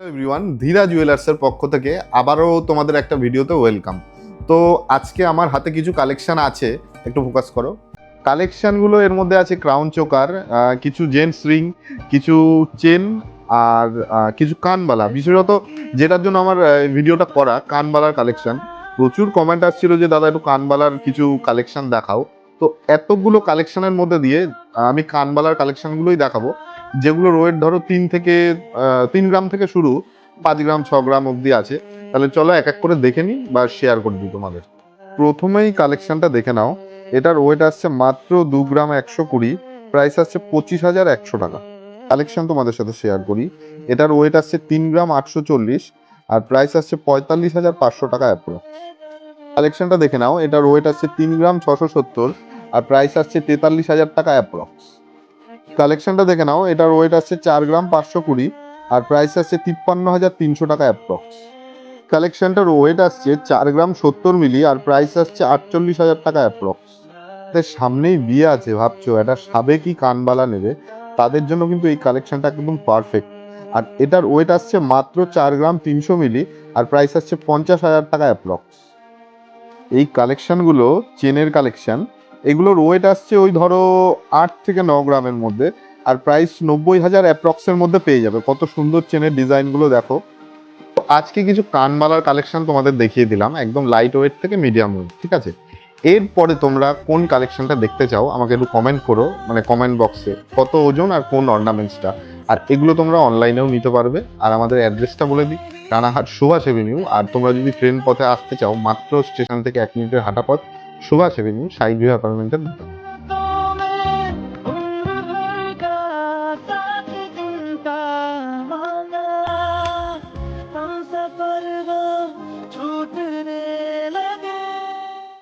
Everyone ধীরা জুয়েলার্সের পক্ষ থেকে আবারও তোমাদের একটা ভিডিওতে ওয়েলকাম তো আজকে আমার হাতে কিছু কালেকশন আছে, একটু ফোকাস করো। কালেকশনগুলো এর মধ্যে আছে ক্রাউন চোকার কিছু জেন্টস রিং কিছু চেন আর কিছু কানবালা। বিশেষত যেটার জন্য আমার ভিডিওটা করা, কানবালার কালেকশন প্রচুর কমেন্ট আসছিল যে, দাদা, একটু কানবালার কিছু কালেকশন দেখাও। তো এতগুলো কালেকশনের মধ্যে দিয়ে আমি কানবালার কালেকশনগুলোই দেখাবো, যেগুলোর ওয়েট ধরো তিন থেকে তিন গ্রাম থেকে শুরু, পাঁচ গ্রাম, ছ গ্রাম অবধি আছে। তাহলে চলো এক এক করে দেখে নিই বা শেয়ার করে দিই তোমাদের। প্রথমেই কালেকশনটা দেখে নাও। এটার ওয়েট আসছে মাত্র দু গ্রাম একশো কুড়ি প্রাইস আসছে পঁচিশ হাজার একশো টাকা। কালেকশন তোমাদের সাথে শেয়ার করি। এটার ওয়েট আসছে তিন গ্রাম আটশো চল্লিশ, আর প্রাইস আসছে পঁয়তাল্লিশ হাজার পাঁচশো টাকা অ্যাপ্রো কালেকশনটা দেখে নাও। এটার ওয়েট আসছে তিন গ্রাম ছশো সত্তর আর প্রাইস আসছে তেতাল্লিশ হাজার টাকা অ্যাপ্রক্স কালেকশনটা দেখে নাও, এটার ওয়েট আসছে চার গ্রাম পাঁচশো কুড়ি, আর প্রাইস আসছে তিপ্পান্ন হাজার তিনশো টাকা অ্যাপ্রক্স কালেকশনটার ওয়েট আসছে চার গ্রাম সত্তর মিলি, আর প্রাইস আসছে আটচল্লিশ হাজার টাকা অ্যাপ্রক্স সামনেই বিয়ে আছে, ভাবছ? একটা সাবেকি কানবালা নেবে। তাদের জন্য কিন্তু এই কালেকশনটা একদম পারফেক্ট আর এটার ওয়েট আসছে মাত্র চার গ্রাম তিনশো মিলি, আর প্রাইস আসছে পঞ্চাশ হাজার টাকা অ্যাপ্রক্স এই কালেকশনগুলো চেনের কালেকশন এগুলোর ওয়েট আসছে ওই ধরো আট থেকে ন গ্রামের মধ্যে, আর প্রাইস নব্বই হাজার অ্যাপ্রক্সের মধ্যে পেয়ে যাবে। কত সুন্দর চেনের ডিজাইনগুলো দেখো। আজকে কিছু কানবালার কালেকশন তোমাদের দেখিয়ে দিলাম, একদম লাইট ওয়েট থেকে মিডিয়াম ওয়েট ঠিক আছে? এরপরে তোমরা কোন কালেকশনটা দেখতে চাও, আমাকে একটু কমেন্ট করো মানে কমেন্ট বক্সে কত ওজন আর কোন অর্নামেন্টসটা আর এগুলো তোমরা অনলাইনেও নিতে পারবে, আর আমাদের অ্যাড্রেসটা বলে দিই, রানাঘাট সুভাষ এভিনিউ আর তোমরা যদি ট্রেন পথে আসতে চাও, মাত্র স্টেশন থেকে এক মিনিটের হাঁটা পথ সুভাষ এভিনিউ সাইড অ্যাপার্টমেন্টের দোকান छूट